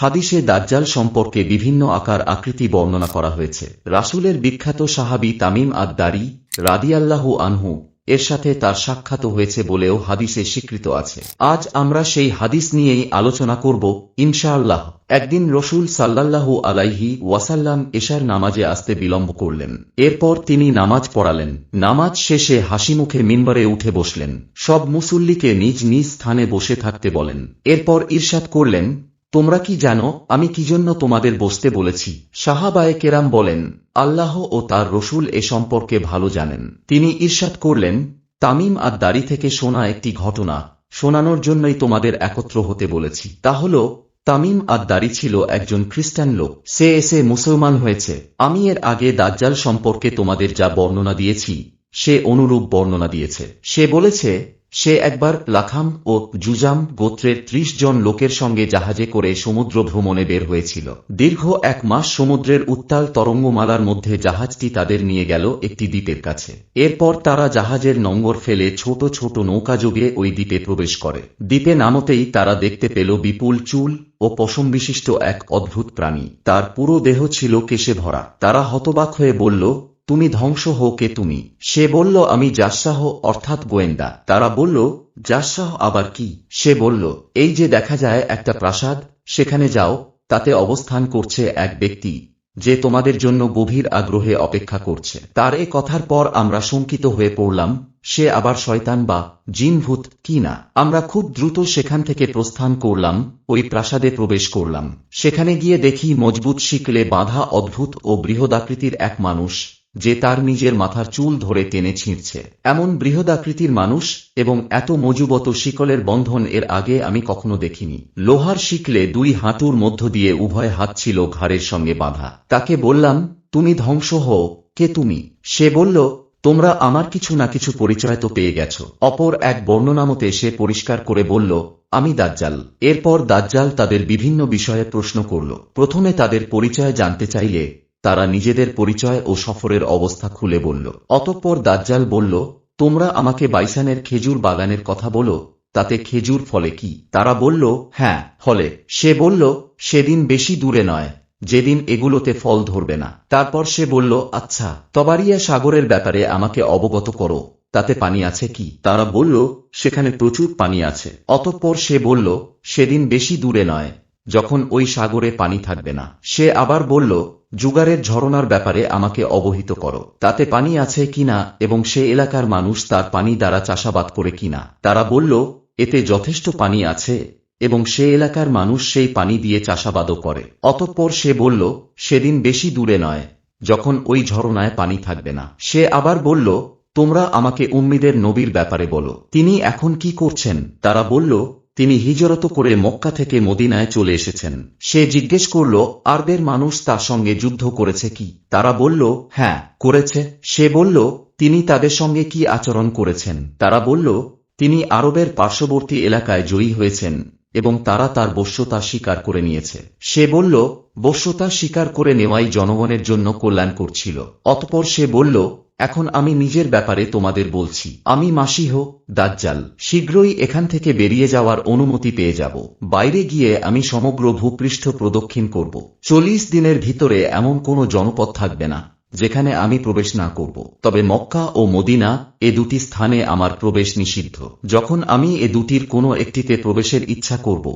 হাদিসে দাজ্জাল সম্পর্কে বিভিন্ন আকার আকৃতি বর্ণনা করা হয়েছে। রাসূলের বিখ্যাত সাহাবী তামিম আদ দারি রাদিয়াল্লাহু আনহু এর সাথে তার সাক্ষাৎ হয়েছে বলেও হাদিসে স্বীকৃত আছে। আজ আমরা সেই হাদিস নিয়েই আলোচনা করব, ইনশাআল্লাহ। একদিন রসুল সাল্লাল্লাহু আলাইহি ওয়াসাল্লাম এশার নামাজে আসতে বিলম্ব করলেন। এরপর তিনি নামাজ পড়ালেন। নামাজ শেষে হাসি মুখে মিম্বরে উঠে বসলেন। সব মুসল্লিকে নিজ নিজ স্থানে বসে থাকতে বলেন। এরপর ঈর্ষাদ করলেন তোমরা কি জানো, আমি কি জন্য তোমাদের বসতে বলেছি? সাহাবায়ে কেরাম বলেন, আল্লাহ ও তার রসুল এ সম্পর্কে ভালো জানেন। তিনি ঈর্ষাদ করলেন, তামিম আর দাড়ি থেকে শোনা একটি ঘটনা, শোনানোর জন্যই তোমাদের একত্র হতে বলেছি। তা হল, তামিম আর দাড়ি ছিল একজন খ্রিস্টান লোক। সে এসে মুসলমান হয়েছে। আমি এর আগে দাজ্জাল সম্পর্কে তোমাদের যা বর্ণনা দিয়েছি, সে অনুরূপ বর্ণনা দিয়েছে। সে বলেছে সে একবার লাখাম ও জুজাম গোত্রের ত্রিশ জন লোকের সঙ্গে জাহাজে করে সমুদ্র ভ্রমণে বের হয়েছিল। দীর্ঘ এক মাস সমুদ্রের উত্তাল তরঙ্গমালার মধ্যে জাহাজটি তাদের নিয়ে গেল একটি দ্বীপের কাছে। এরপর তারা জাহাজের নম্বর ফেলে ছোট ছোট নৌকা যোগে ওই দ্বীপে প্রবেশ করে। দ্বীপে নামতেই তারা দেখতে পেল বিপুল চুল ও পশম বিশিষ্ট এক অদ্ভুত প্রাণী। তার পুরো দেহ ছিল কেশে ভরা। তারা হতবাক হয়ে বলল তুমি ধ্বংস হো কে তুমি? সে বলল, আমি জাসাহ অর্থাৎ গোয়েন্দা। তারা বলল জাসাহ আবার কি? সে বলল, এই যে দেখা যায় একটা প্রাসাদ, সেখানে যাও, তাতে অবস্থান করছে এক ব্যক্তি, যে তোমাদের জন্য গভীর আগ্রহে অপেক্ষা করছে। তার এ কথার পর আমরা শঙ্কিত হয়ে পড়লাম, সে আবার শয়তান বা জিনভূত কি না? আমরা খুব দ্রুত সেখান থেকে প্রস্থান করলাম, ওই প্রাসাদে প্রবেশ করলাম। সেখানে গিয়ে দেখি মজবুত শিকলে বাঁধা অদ্ভুত ও বৃহদাকৃতির এক মানুষ যে তার নিজের মাথার চুল ধরে টেনে ছিঁড়ছে। এমন বৃহদাকৃতির মানুষ এবং এত মজুবত শিকলের বন্ধন এর আগে আমি কখনো দেখিনি। লোহার শিকলে দুই হাঁটুর মধ্য দিয়ে উভয় হাত ছিল ঘাড়ের সঙ্গে বাঁধা। তাকে বললাম, তুমি ধ্বংস হও। কে তুমি? সে বলল, তোমরা আমার কিছু না কিছু পরিচয় তো পেয়ে গেছ। অপর এক বর্ণনামতে সে পরিষ্কার করে বলল, আমি দাজ্জাল। এরপর দাজ্জাল তাদের বিভিন্ন বিষয়ে প্রশ্ন করল। প্রথমে তাদের পরিচয় জানতে চাইলে তারা নিজেদের পরিচয় ও সফরের অবস্থা খুলে বলল। অতঃপর দাজ্জাল বলল, তোমরা আমাকে বাইসানের খেজুর বাগানের কথা বলো, তাতে খেজুর ফলে কি? তারা বলল হ্যাঁ ফলে। সে বলল, সেদিন বেশি দূরে নয়, যেদিন এগুলোতে ফল ধরবে না। তারপর সে বলল আচ্ছা তবারিয়া সাগরের ব্যাপারে আমাকে অবগত করো, তাতে পানি আছে কি? তারা বলল, সেখানে প্রচুর পানি আছে। অতঃপর সে বলল, সেদিন বেশি দূরে নয়, যখন ওই সাগরে পানি থাকবে না। সে আবার বলল জুগারের ঝরনার ব্যাপারে আমাকে অবহিত করো। তাতে পানি আছে কিনা এবং সে এলাকার মানুষ তার পানি দ্বারা চাষাবাদ করে কিনা। তারা বলল, এতে যথেষ্ট পানি আছে এবং সে এলাকার মানুষ সেই পানি দিয়ে চাষাবাদও করে। অতঃপর সে বলল, সেদিন বেশি দূরে নয়, যখন ওই ঝরনায় পানি থাকবে না। সে আবার বলল, তোমরা আমাকে উম্মিদের নবীর ব্যাপারে বলো। তিনি এখন কি করছেন? তারা বলল তিনি হিজরত করে মক্কা থেকে মদিনায় চলে এসেছেন। সে জিজ্ঞেস করল, আরবের মানুষ তার সঙ্গে যুদ্ধ করেছে কি? তারা বলল হ্যাঁ করেছে। সে বলল, তিনি তাদের সঙ্গে কি আচরণ করেছেন? তারা বলল, তিনি আরবের পার্শ্ববর্তী এলাকায় জয়ী হয়েছেন এবং তারা তার বশ্যতা স্বীকার করে নিয়েছে। সে বলল, বশ্যতা স্বীকার করে নেওয়াই জনগণের জন্য কল্যাণ করছিল। অতপর সে বলল এখন আমি নিজের ব্যাপারে তোমাদের বলছি। আমি মাসিহ দাজ্জাল। শীঘ্রই এখান থেকে বেরিয়ে যাওয়ার অনুমতি পেয়ে যাব। বাইরে গিয়ে আমি সমগ্র ভূপৃষ্ঠ প্রদক্ষিণ করব। চল্লিশ দিনের ভিতরে এমন কোনো জনপদ থাকবে না, যেখানে আমি প্রবেশ না করব। তবে মক্কা ও মদিনা এ দুটি স্থানে আমার প্রবেশ নিষিদ্ধ। যখন আমি এ দুটির কোনো একটিতে প্রবেশের ইচ্ছা করব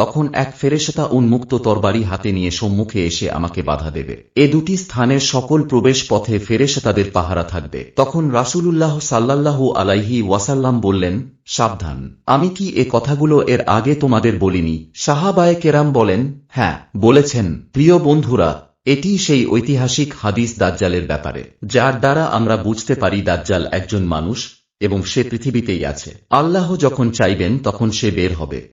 তখন এক ফেরেশতা উন্মুক্ত তরবারি হাতে নিয়ে সম্মুখে এসে আমাকে বাধা দেবে। এ দুটি স্থানের সকল প্রবেশ পথে ফেরেশতাদের পাহারা থাকবে। তখন রাসূলুল্লাহ সাল্লাল্লাহু আলাইহি ওয়াসাল্লাম বললেন, সাবধান। আমি কি এ কথাগুলো এর আগে তোমাদের বলিনি? সাহাবায়ে কেরাম বলেন হ্যাঁ বলেছেন। প্রিয় বন্ধুরা, এটি সেই ঐতিহাসিক হাদিস দাজ্জালের ব্যাপারে, যার দ্বারা আমরা বুঝতে পারি দাজ্জাল একজন মানুষ এবং সে পৃথিবীতেই আছে। আল্লাহ যখন চাইবেন, তখন সে বের হবে।